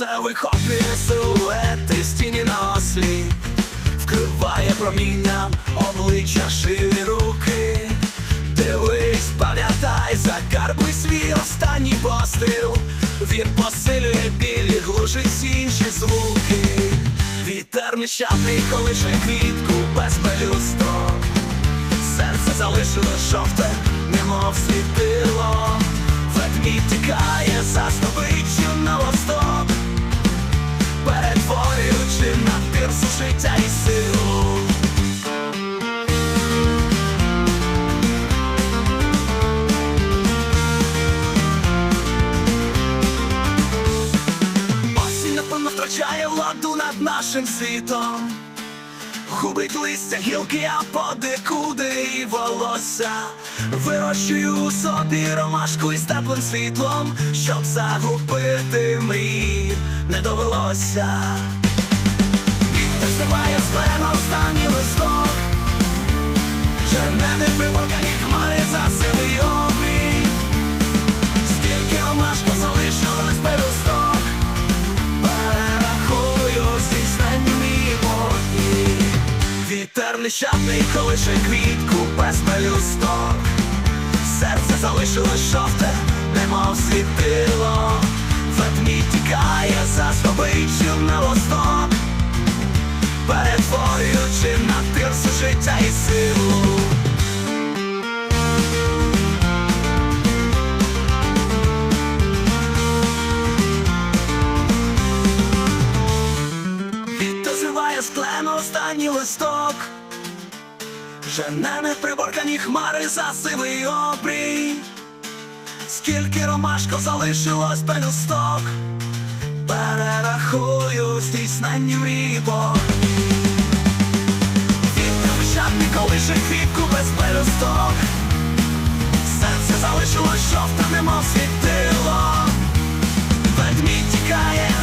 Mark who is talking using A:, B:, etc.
A: вихоплює силуети стіні на ослі, вкриває промінням обличчя шиї руки. Дивись, пам'ятай, закарбуй свій останній постріл. Він посилює біль і глушить інші звуки. Вітер нещадний колише квітку без пелюсток. Серце залишилось жовте, немов світило. Ведмідь тікає за здобиччю втрачає владу над нашим світом. Губить листя, гілки, а подекуди і волосся. Вирощую у собі ромашку із теплим світлом, щоб загубити мрій не довелося. Вітер зриває з плена останній листок, Вітер колише квітку без пелюсток. Серце залишилось жовте, немов світило. Ведмідь тікає за здобиччю на восток, перетворюючи на тирсу життя і силу. Вітер зриває останній листок жене приборкані хмари за сивий обрій, скільки ромашко залишилось пелюсток, перерахую здійсненні мрії Бог. Вітер жадні колише квітку без пелюсток. Серце залишилось жовта, немов світило, ведмідь тікає.